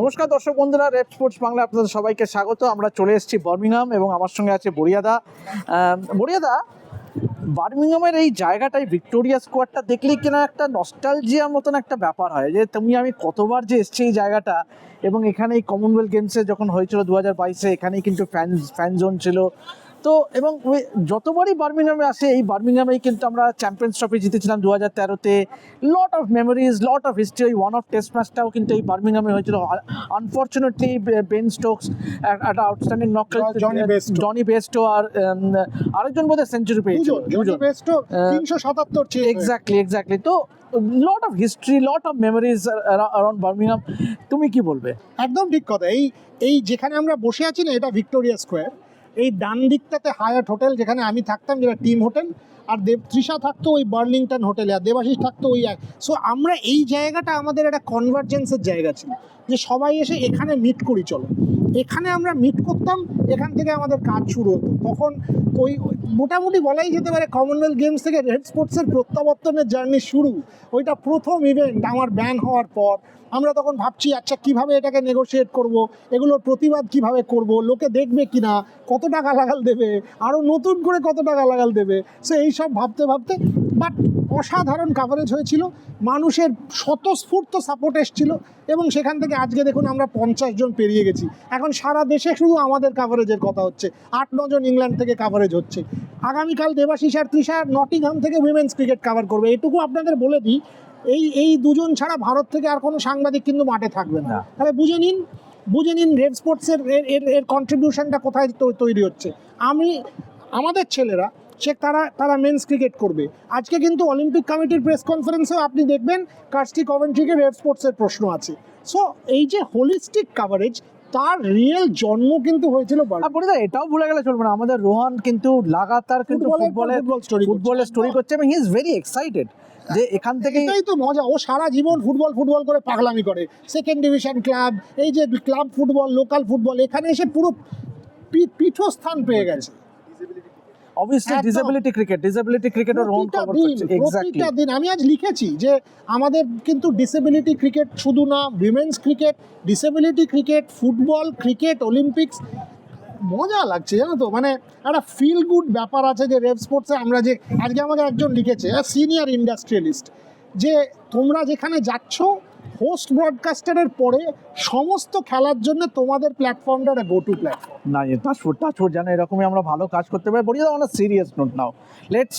নমস্কার দর্শক বন্ধুরা রেড স্পোর্টস বাংলা আপনাদের সবাইকে স্বাগত। আমরা চলে এসেছি বার্মিংহাম এবং আমার সঙ্গে আছে বরিয়াদা বরিয়াদা বার্মিংহামের এই জায়গাটায় ভিক্টোরিয়া স্কোয়ারটা দেখলেই কিনা একটা নস্টালজিয়ার মতন একটা ব্যাপার হয়, যে তুমি আমি কতবার যে এসছি এই জায়গাটা এবং এখানে এই কমনওয়েলথ গেমসে যখন হয়েছিল দু হাজার বাইশে, এখানেই কিন্তু ফ্যান ফ্যান জোন ছিল। তো এবং ওই- যতবারই বার্মিংহামে আসে এই বার্মিংহামেই কিন্তু আমরা চ্যাম্পিয়ন্স ট্রফি জিতেছিলাম দু হাজার তেরোতে। Lot of memories lot of history ওই ওয়ান অফ টেস্ট ম্যাচটাও কিন্তু এই বার্মিংহামে হয়েছিল। আনফর্চুনেটলি বেন স্টোকস একটা আউটস্ট্যান্ডিং নক জনি বেস্টো। আর আরেকজন বোধহয় সেঞ্চুরি পেয়েছিল। চেয়ে। এক্স্যাক্টলি এক্স্যাক্টলি তো lot of history lot of memories around Birmingham তুমি কি বলবে? একদম ঠিক কথা। এই এই যেখানে আমরা বসে আছি না এটা ভিক্টোরিয়া স্কোয়ার এই ডান দিকটাতে হায়াট হোটেল যেখানে আমি থাকতাম, যেটা টিম হোটেল আর দেব, তৃষা থাকতো ওই বার্লিংটন হোটেলে আর দেবাশিস থাকতো ওই সো আমরা এই জায়গাটা আমাদের একটা কনভার্জেন্সের জায়গা ছিল। যে সবাই এসে এখানে মিট করি, চলো। এখানে আমরা মিট করতাম, এখান থেকে আমাদের কাজ শুরু হতো। তখন ওই মোটামুটি বলাই যেতে পারে কমনওয়েলথ গেমস থেকে রেড স্পোর্টসের প্রত্যাবর্তনের জার্নি শুরু। ওইটা প্রথম ইভেন্ট আমার ব্যান হওয়ার পর। আমরা তখন ভাবছি আচ্ছা কীভাবে এটাকে নেগোশিয়েট করব? এগুলোর প্রতিবাদ কীভাবে করব? লোকে দেখবে কিনা? কত টাকা লাগাল দেবে? আরও নতুন করে কত টাকা লাগাল দেবে? সো এইসব ভাবতে ভাবতে বাট অসাধারণ কাভারেজ হয়েছিল। মানুষের স্বতঃস্ফূর্ত সাপোর্ট এসেছিল এবং সেখান থেকে আজকে দেখুন আমরা পঞ্চাশ জন পেরিয়ে গেছি। এখন সারা দেশে শুধু আমাদের কাভারেজের কথা হচ্ছে। আট নজন ইংল্যান্ড থেকে কাভারেজ হচ্ছে। আগামীকাল দেবাশিস আর তৃষা নটিংহাম থেকে উইমেন্স ক্রিকেট কাভার করবে। এটুকু আপনাদের বলে দিই এই এই দুজন ছাড়া ভারত থেকে আর কোনো সাংবাদিক কিন্তু মাঠে থাকবে না। তাহলে বুঝে নিন বুঝে নিন রেড স্পোর্টসের এর এর এর কন্ট্রিবিউশনটা কোথায় তৈরি হচ্ছে। আমি আমাদের ছেলেরা সে তারা তারা মেন্স ক্রিকেট করবে। আজকে কিন্তু অলিম্পিক কমিটির প্রেস কনফারেন্সেও আপনি দেখবেন কার্সটি কভেন্ট্রিকে রেড স্পোর্টসের প্রশ্ন আছে। সো এই যে হোলিস্টিক কাভারেজ তার রিয়েল জন্ম কিন্তু হয়েছিল বরিদা এটাও ভুলে গেলে চলবে না। আমাদের রোহান কিন্তু লাগাতার কিন্তু ফুটবলের স্টোরি করছে। এবং হি ইজ ভেরি এক্সাইটেড যে এখান থেকে এটাই তো মজা। ও সারা জীবন ফুটবল ফুটবল করে পাগলামি করে। সেকেন্ড ডিভিশন ক্লাব এই যে ক্লাব ফুটবল লোকাল ফুটবল এখানে এসে পুরো পীঠস্থান পেয়ে গেছে। Obviously. Disability cricket disability cricket Rohan প্রতিটা কভার করছে। এক্স্যাক্টলি দিন। আমি আজ লিখেছি যে আমাদের কিন্তু ডিসেবিলিটি ক্রিকেট শুধু না women's cricket disability cricket football cricket Olympics মজা লাগছে জানো তো? মানে একটা ফিল গুড ব্যাপার আছে যে রেভ স্পোর্টসে আমরা যে আজকে আমাকে একজন লিখেছে সিনিয়র ইন্ডাস্ট্রিয়ালিস্ট যে তোমরা যেখানে যাচ্ছ হোস্ট ব্রডকাস্টারের পরে সমস্ত খেলার জন্য তোমাদের প্ল্যাটফর্মটা একটা গো টু প্ল্যাটফর্ম না টাচফুট টাচফুট যেন এরকমই আমরা ভালো কাজ করতে পারি। বলি on serious note now let's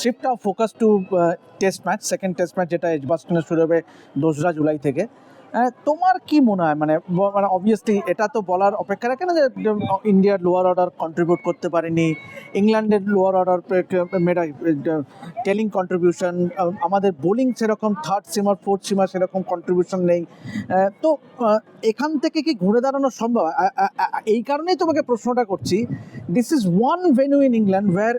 shift our focus to test match second test match যেটা এজবাস্টনে শুরু হবে দোসরা জুলাই থেকে। তোমার কি মনে হয়? মানে মানে অবভিয়াসলি এটা তো বলার অপেক্ষা রাখে না যে ইন্ডিয়ার লোয়ার অর্ডার কন্ট্রিবিউট করতে পারেনি ইংল্যান্ডের লোয়ার অর্ডার মেডা টেলিং কন্ট্রিবিউশন আমাদের বোলিং সেরকম থার্ড সিমার ফোর্থ সিমার সেরকম কন্ট্রিবিউশন নেই। তো এখান থেকে কি ঘুরে দাঁড়ানো সম্ভব? এই কারণেই তোমাকে প্রশ্নটা করছি this is one venue in England where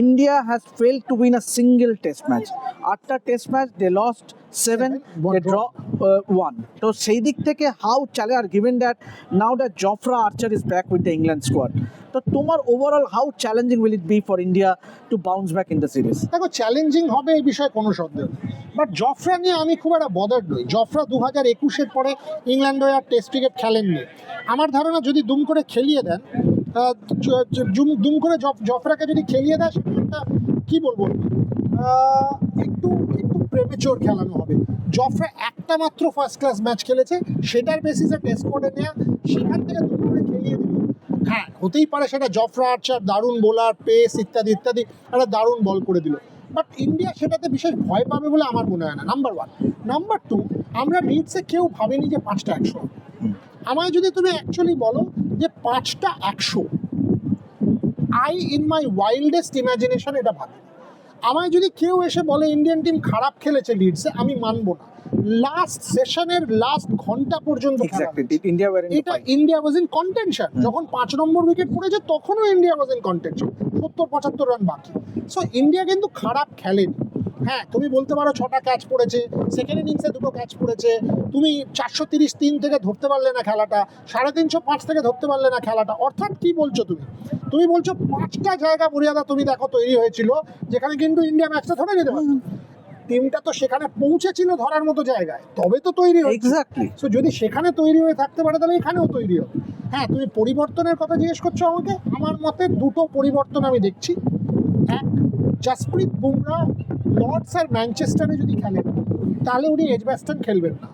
India has failed to win a single test match আটটা test match they lost seven One draw draw. One তো সেই দিক থেকে হাউ চালে আর given that now that Jofra Archer is back with the England squad তো তোমার overall how challenging will it be for India to bounce back in the series দেখো challenging হবে এই বিষয়ে কোনো সন্দেহ বাট জফরা নিয়ে আমি খুব একটা বদার নই। জফরা দু হাজার একুশের পরে ইংল্যান্ড আর টেস্ট ক্রিকেট খেলেননি। আমার ধারণা যদি দুম করে খেলিয়ে দেন দুম করে জফ- জফরাকে যদি খেলিয়ে দেয় সেটা একটা কী বলব? একটু একটু প্রেমেচোর খেলানো হবে। জফরা একটা মাত্র ফার্স্ট ক্লাস ম্যাচ খেলেছে সেটার বেসিসে টেস্ট করে নেওয়া সেখান থেকে দুম করে খেলিয়ে দিল। হ্যাঁ হতেই পারে সেটা জফরা আর্চার দারুণ বোলার পেস ইত্যাদি ইত্যাদি একটা দারুণ বল করে দিল। বাট ইন্ডিয়া সেটাতে বিশেষ ভয় পাবে বলে আমার মনে হয় না। নাম্বার ওয়ান নাম্বার টু আমরা লিডসে কেউ ভাবেনি যে পাঁচটা একশো আমায় যদি তুমি অ্যাকচুয়ালি বলো যে পাঁচটা একশো। I in my wildest imagination এটা ভাবি। আমায় যদি কেউ এসে বলে ইন্ডিয়ান টিম খারাপ খেলেছে লিডসে আমি মানবো না। লাস্ট সেশনের লাস্ট ঘণ্টা পর্যন্ত এটা ইন্ডিয়া ওয়াজ ইন কন্টেনশন যখন পাঁচ নম্বর উইকেট পড়েছে তখনও ইন্ডিয়া ওয়াজ ইন কন্টেনশন সত্তর পঁচাত্তর রান বাকি। সো ইন্ডিয়া কিন্তু খারাপ খেলেনি। হ্যাঁ তুমি বলতে পারো ছটা ক্যাচ পড়েছে সেকেন্ড ইনিংসে দুটো ক্যাচ পড়েছে তুমি চারশো তিরিশ তিন থেকে ধরতে পারলে না খেলাটা সাড়ে তিনশো পাঁচ থেকে ধরতে পারলে না খেলাটা অর্থাৎ কি বলছো তুমি? তুমি বলছো পাঁচটা জায়গা মর্যাদা তুমি দেখো তৈরি হয়েছিল যেখানে কিন্তু ইন্ডিয়া ম্যাচটা ধরে নিতে পারতো। টিমটা তো সেখানে পৌঁছেছিল ধরার মতো জায়গায় তবে তো তৈরি হয়েছে। এক্স্যাক্টলি সো যদি সেখানে তৈরি হয়ে থাকতে পারে তাহলে এখানেও তৈরি হবে। হ্যাঁ তুমি পরিবর্তনের কথা জিজ্ঞেস করছ আমাকে? আমার মতে দুটো পরিবর্তন আমি দেখছি। এক জাসপ্রীত বুমরা লর্ডস আর ম্যানচেস্টারে যদি খেলেন, তাহলে উনি এজ ব্যাস্টার্ন খেলবেন না।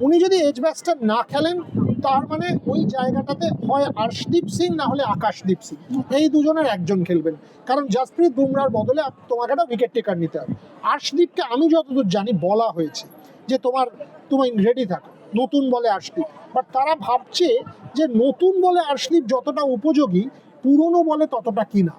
উনি যদি এজ ব্যাস্টার্ন না খেলেন, তার মানে ওই জায়গাটাতে হয় আর্শদীপ সিং, না হলে আকাশদীপ সিং। এই দুজনের একজন খেলবেন। কারণ জাসপ্রীত বুমরার বদলে তোমাকে একটা উইকেট টেকার নিতে হবে। আর্শদীপকে আমি যতদূর জানি বলা হয়েছে যে তোমার, তুমি রেডি থাকো। নতুন বলে আর্শদীপ। বাট তারা ভাবছে যে নতুন বলে আর্শদীপ যতটা উপযোগী পুরনো বলে ততটা কিনা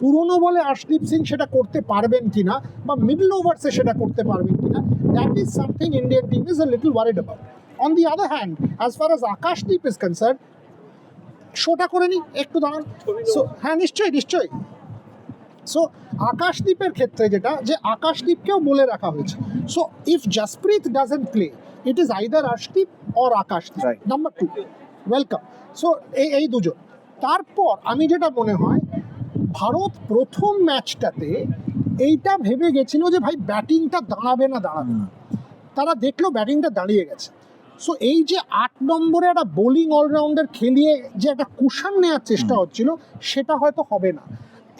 পুরনো বলে আর্শদীপ সিং সেটা করতে পারবেন কিনা বা মিডল ওভার্সে সেটা করতে পারবেন কিনা that is something Indian team is a little worried about on the other hand as far as Akashdeep is concern শোটা করে নি একটু দাঁড়ান। সো হ্যাঁ নিশ্চয়ই নিশ্চয়ই। সো আকাশদীপের ক্ষেত্রে যেটা যে আকাশদীপকেও বলে রাখা হয়েছে। So if Jasprit doesn't play it is either Arshdeep or Akashdeep. Number two welcome so এই এই দুজন। তারপর আমি যেটা মনে হয় ভারত প্রথম ম্যাচটাতে এইটা ভেবে গেছিল যে ভাই ব্যাটিংটা দাঁড়াবে না দাঁড়াবে না। তারা দেখল ব্যাটিংটা দাঁড়িয়ে গেছে। সো এই যে আট নম্বরে একটা বোলিং অলরাউন্ডার খেলিয়ে যে একটা কুশন নেওয়ার চেষ্টা হচ্ছিল সেটা হয়তো হবে না।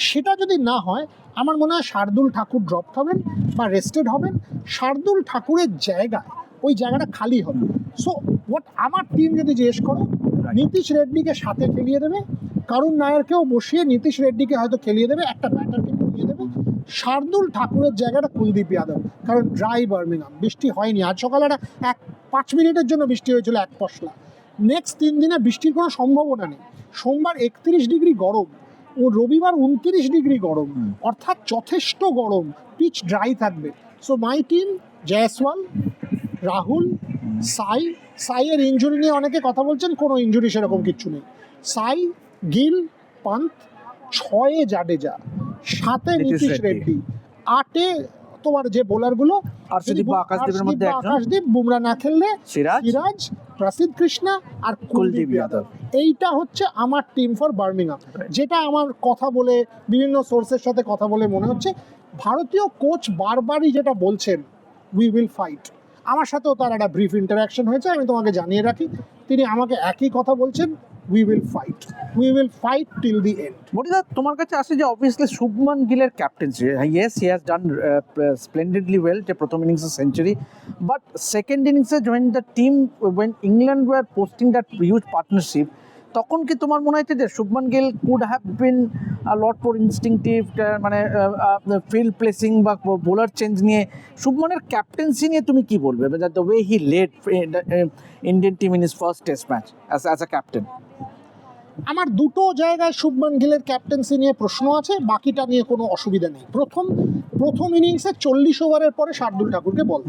সেটা যদি না হয় আমার মনে হয় শার্দুল ঠাকুর ড্রপ হবেন বা রেস্টেড হবেন। শার্দুল ঠাকুরের জায়গায় ওই জায়গাটা খালি হবে। সো হোয়াট আমার টিম যদি জিজ্ঞেস করো নীতিশ রেড্ডিকে সাথে খেলিয়ে দেবে কারুণ নায়ারকেও বসিয়ে নীতিশ রেড্ডিকে হয়তো খেলিয়ে দেবে একটা ব্যাটারকে খেলিয়ে দেবে। শার্দুল ঠাকুরের জায়গাটা কুলদীপ যাদব কারণ ড্রাই বার্মিংহাম বৃষ্টি হয়নি। আজ সকালে একটা এক পাঁচ মিনিটের জন্য বৃষ্টি হয়েছিল এক পশলা। নেক্সট তিন দিনে বৃষ্টির কোনো সম্ভাবনা নেই। সোমবার একত্রিশ ডিগ্রি গরম ও রবিবার উনত্রিশ ডিগ্রি গরম। অর্থাৎ যথেষ্ট গরম পিচ ড্রাই থাকবে। So my team Jaiswal Rahul Sai সাইয়ের injury নিয়ে অনেকে কথা বলছেন কোনো ইঞ্জুরি সেরকম কিচ্ছু নেই। সাই গিল পান্ত ছয়ে জাডেজা সাতে নীতিশ রেড্ডি। আটে তোমার যে বোলারগুলো আর্শদীপ বা আকাশদীপের মধ্যে একজন। আকাশদীপ বুমরা না খেললে সিরাজ। সিরাজ প্রসিদ্ধ কৃষ্ণা আর কুলদীপ। যাদব। এইটা হচ্ছে আমার টিম ফর বার্মিংহাম যেটা আমার কথা বলে বিভিন্ন সোর্সের সাথে কথা বলে মনে হচ্ছে। ভারতীয় কোচ বারবারই যেটা বলছেন উই উইল ফাইট আমার সাথেও তার একটা ব্রিফ ইন্টারাকশন হয়েছে, আমি তোমাকে জানিয়ে রাখি। তিনি আমাকে একই কথা বলছেন we will fight we will fight till the end মরিদা তোমার কাছে আসে যে obviously Shubman গিলের captaincy yes he has done splendidly well যে প্রথম ইনিংসে সেঞ্চুরি বাট সেকেন্ড ইনিংসে join the team when England were posting that huge partnership তখন কি তোমার মনে হয়েছে যে Shubman Gill could have been lot for instinctive মানে ফিল্ড প্লেসিং বা বোলার চেঞ্জ নিয়ে? শুভমানের ক্যাপ্টেন্সি নিয়ে তুমি কি বলবে? The way he led Indian team in his first test match as as a captain আমার দুটো জায়গায় শুভমান গিলের ক্যাপ্টেন্সি নিয়ে প্রশ্ন আছে বাকিটা নিয়ে কোনো অসুবিধা নেই। প্রথম প্রথম ইনিংসে চল্লিশ ওভারের পরে শার্দুল ঠাকুরকে বল।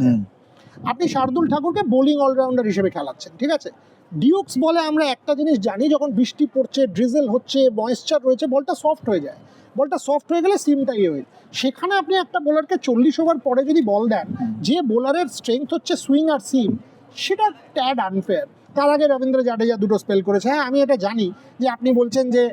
আপনি শার্দুল ঠাকুরকে বোলিং অলরাউন্ডার হিসেবে খেলাচ্ছেন ঠিক আছে? ডিউক্স বলে আমরা একটা জিনিস জানি, যখন বৃষ্টি পড়ছে ড্রিজেল হচ্ছে ময়েশ্চার রয়েছে, বলটা সফট হয়ে যায়। বলটা সফট হয়ে গেলে সিমটা ইয়ে হয়ে সেখানে আপনি একটা বোলারকে চল্লিশ ওভার পরে যদি বল দেন, যে বোলারের স্ট্রেংথ হচ্ছে সুইং আর সিম সেটা ট্যাড আনফেয়ার তার আগে রবীন্দ্র জাডেজা দুটো স্পেল করেছে। হ্যাঁ আমি এটা জানি যে আপনি বলছেন যে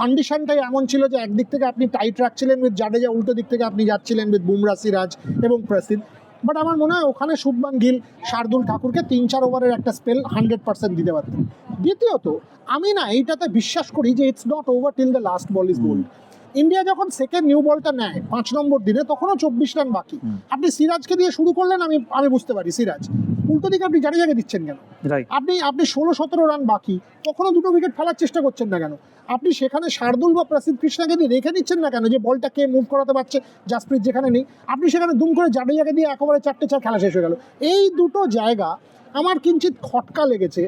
কন্ডিশনটাই এমন ছিল যে একদিক থেকে আপনি টাইট রাখছিলেন উইথ জাডেজা, উল্টো দিক থেকে আপনি যাচ্ছিলেন উইথ বুমরা সিরাজ এবং প্রসিদ্ধ। বাট আমার মনে হয় ওখানে শুভমান গিল শার্দুল ঠাকুরকে তিন চার ওভারের একটা স্পেল হান্ড্রেড পার্সেন্ট দিতে পারতেন। দ্বিতীয়ত আমি না এইটাতে বিশ্বাস করি যে it's not over till the last ball is bowled India যখন সেকেন্ড নিউ বলটা নেয় পাঁচ নম্বর দিনে তখনও চব্বিশ রান বাকি। আপনি সিরাজকে দিয়ে শুরু করলেন আমি আমি বুঝতে পারি সিরাজ। উল্টো দিকে আপনি জাডেজাকে দিচ্ছেন কেন? আপনি আপনি ষোলো সতেরো রান বাকি তখনও দুটো উইকেট ফেলার চেষ্টা করছেন না কেন? আপনি সেখানে শার্দুল বা প্রসিদ্ধ কৃষ্ণাকে দিয়ে রেখে দিচ্ছেন না কেন? যে বলটা কে মুভ করাতে পারছে জাসপ্রীত যেখানে নেই আপনি সেখানে দুম করে জাডেজাকে দিয়ে একেবারে চারটে চার খেলা শেষ হয়ে গেল। এই দুটো জায়গা আমার কিঞ্চিত খটকা লেগেছে।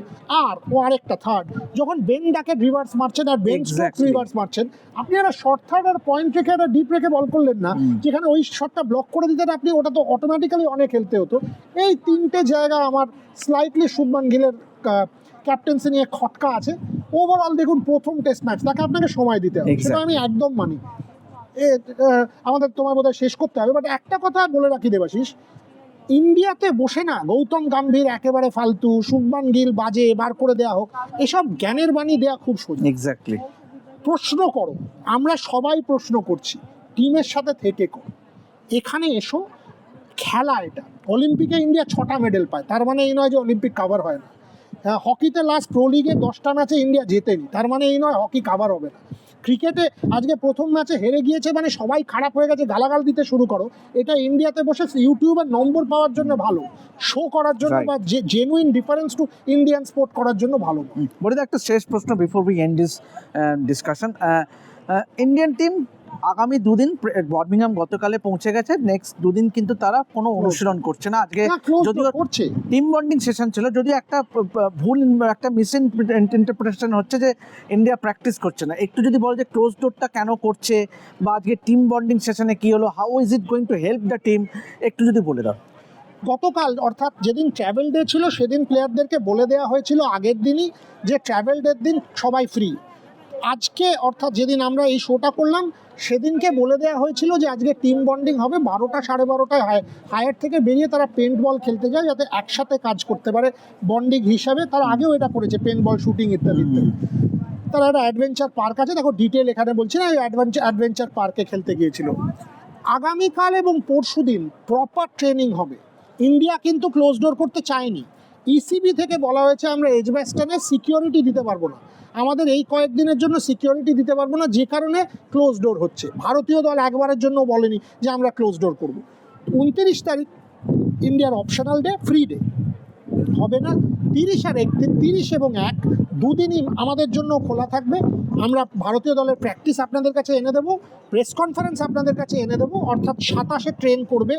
আর ও আরেকটা থার্ড যখন বেন ডাকে রিভার্স মারছেন আর বেন Exactly. রিভার্স মারছেন আপনি একটা শর্ট থার্ড আর পয়েন্ট রেখে একটা ডিপ রেখে বল করলেন না। যেখানে ওই শটটা ব্লক করে দিতেন আপনি ওটা তো অটোমেটিক্যালি অনেক খেলতে হতো। এই তিনটে জায়গা আমার স্লাইটলি শুভমান গিলের ক্যাপ্টেন্সি নিয়ে খটকা আছে। ওভারঅল দেখুন প্রথম টেস্ট ম্যাচ তাকে আপনাকে সময় দিতে হবে সেটা আমি একদম মানি। আমাদের তোমার বোধহয় শেষ করতে হবে বাট একটা কথা বলে রাখি দেবাশিস ইন্ডিয়াতে বসে না গৌতম গাম্ভীর একেবারে ফালতু শুভমান গিল বাজে বার করে দেওয়া হোক এসব জ্ঞানের বাণী দেওয়া খুব সোজা। এক্স্যাক্টলি প্রশ্ন করো আমরা সবাই প্রশ্ন করছি টিমের সাথে থেকে করো এখানে এসো খেলা এটা। অলিম্পিকে ইন্ডিয়া ছটা মেডেল পায় তার মানে এই নয় যে অলিম্পিক কাভার হয় না। হকিতে লাস্ট প্রো লিগে দশটা ম্যাচে ইন্ডিয়া জেতেনি। তার মানে এই নয় হকি কাভার হবে না। ক্রিকেটে আজকে প্রথম ম্যাচে হেরে গিয়েছে মানে সবাই খারাপ হয়ে গেছে গালাগাল দিতে শুরু করো। এটা ইন্ডিয়াতে বসে ইউটিউবের নম্বর পাওয়ার জন্য ভালো। শো করার জন্য. বা genuine difference to Indian sport করার জন্য ভালো। বলে একটা শেষ প্রশ্ন before we end this discussion Indian team আগামী দুদিন বার্মিংহাম গতকালে পৌঁছে গেছে। নেক্সট দুদিন কিন্তু তারা কোনো অনুশীলন করছে না। আজকে যদিও করছে। টিম বন্ডিং সেশন ছিল যদি একটা ভুল একটা মিস ইন্টারপ্রিটেশন হচ্ছে যে ইন্ডিয়া প্র্যাকটিস করছে না। একটু যদি বলো যে ক্লোজ ডোরটা কেন করছে বা আজকে টিম বন্ডিং সেশনে কি হলো? How is it going to help the team একটু যদি বলে দাও। গতকাল অর্থাৎ যেদিন ট্রাভেল ডে ছিল সেদিন প্লেয়ারদেরকে বলে দেওয়া হয়েছিল আগের দিনই যে ট্রাভেল ডের দিন সবাই ফ্রি আজকে অর্থাৎ যেদিন আমরা এই শোটা করলাম সেদিনকে বলে দেওয়া হয়েছিল যে আজকে টিম বন্ডিং হবে বারোটা সাড়ে বারোটায় হায় হায়ার থেকে বেরিয়ে তারা পেন্ট বল খেলতে যায় যাতে একসাথে কাজ করতে পারে বন্ডিং হিসাবে। তারা আগেও এটা করেছে পেন্ট বল শুটিং ইত্যাদি ইত্যাদি তারা একটা অ্যাডভেঞ্চার পার্ক আছে দেখো ডিটেল এখানে বলছি না অ্যাডভেঞ্চার অ্যাডভেঞ্চার পার্কে খেলতে গিয়েছিল। আগামীকাল এবং পরশুদিন প্রপার ট্রেনিং হবে। ইন্ডিয়া কিন্তু ক্লোজ ডোর করতে চায়নি। ইসিবি থেকে বলা হয়েছে আমরা এজব্যাস্টানে সিকিউরিটি দিতে পারব না। আমাদের এই কয়েকদিনের জন্য সিকিউরিটি দিতে পারব না, যে কারণে ক্লোজ ডোর হচ্ছে। ভারতীয় দল একবারের জন্য বলেনি যে আমরা ক্লোজ ডোর করব। উনত্রিশ তারিখ ইন্ডিয়ার অপশনাল ডে ফ্রি ডে হবে না, তিরিশ আর একদিন তিরিশ এবং এক, দুদিনই আমাদের জন্য খোলা থাকবে। আমরা ভারতীয় দলের প্র্যাকটিস আপনাদের কাছে এনে দেবো প্রেস কনফারেন্স আপনাদের কাছে এনে দেবো, অর্থাৎ সাতাশে ট্রেন করবে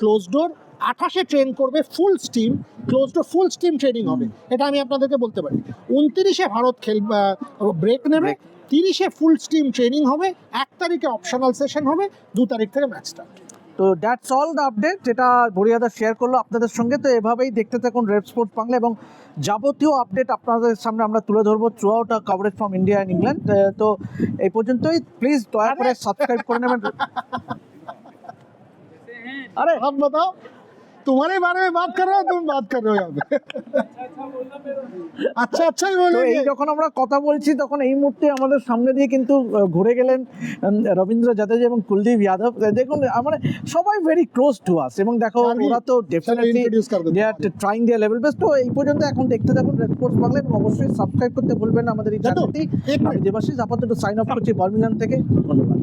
ক্লোজ ডোর আঠাশে ট্রেন করবে full steam close to full steam training হবে। এটা আমি আপনাদেরকে বলতে পারি। উনত্রিশে ভারত খেল ব্রেক নেবে তিরিশে ফুল স্টিম ট্রেনিং হবে এক তারিখে অপশনাল সেশন হবে দু তারিখ থেকে ম্যাচ স্টার্ট তো দ্যাটস অল দ্য আপডেট যেটা বরিয়াদা শেয়ার করল আপনাদের সঙ্গে। তো এভাবেই দেখতে থাকুন রেড স্পোর্ট বাংলা এবং যাবতীয় আপডেট আপনাদের সামনে আমরা তুলে ধরবো throughout coverage from India and England তো এই পর্যন্তই। প্লিজ দয়া করে সাবস্ক্রাইব করে নেবেন। আরে। तुम्हारे बारे में बात कर रहा हूँ तुम बात कर रहे हो यहाँ पे अच्छा अच्छा ही তো बोलेंगे এই যখন আমরা কথা বলছি তখন এই মুহূর্তে আমাদের সামনে দিয়ে কিন্তু আহ, ঘুরে গেলেন উম, রবীন্দ্র জাদেজা এবং কুলদীপ যাদব দেখুন আহ, মানে সবাই ভেরি ক্লোজ টু আস এবং দেখো আমি- ওরা তো चलो ডেফিনেটলি इंट्रोड्यूस कर दो they are trying their level best তো এই পর্যন্ত এখন দেখতে থাকুন রেড স্পোর্টস বাংলা এবং অবশ্যই সাবস্ক্রাইব করতে ভুলবেন না আমাদের এই দাদু, চ্যানেলটি এক আমি মিনিট। দেবাশিস আপাতত সাইন আপ করছি বার্মিংহাম থেকে ধন্যবাদ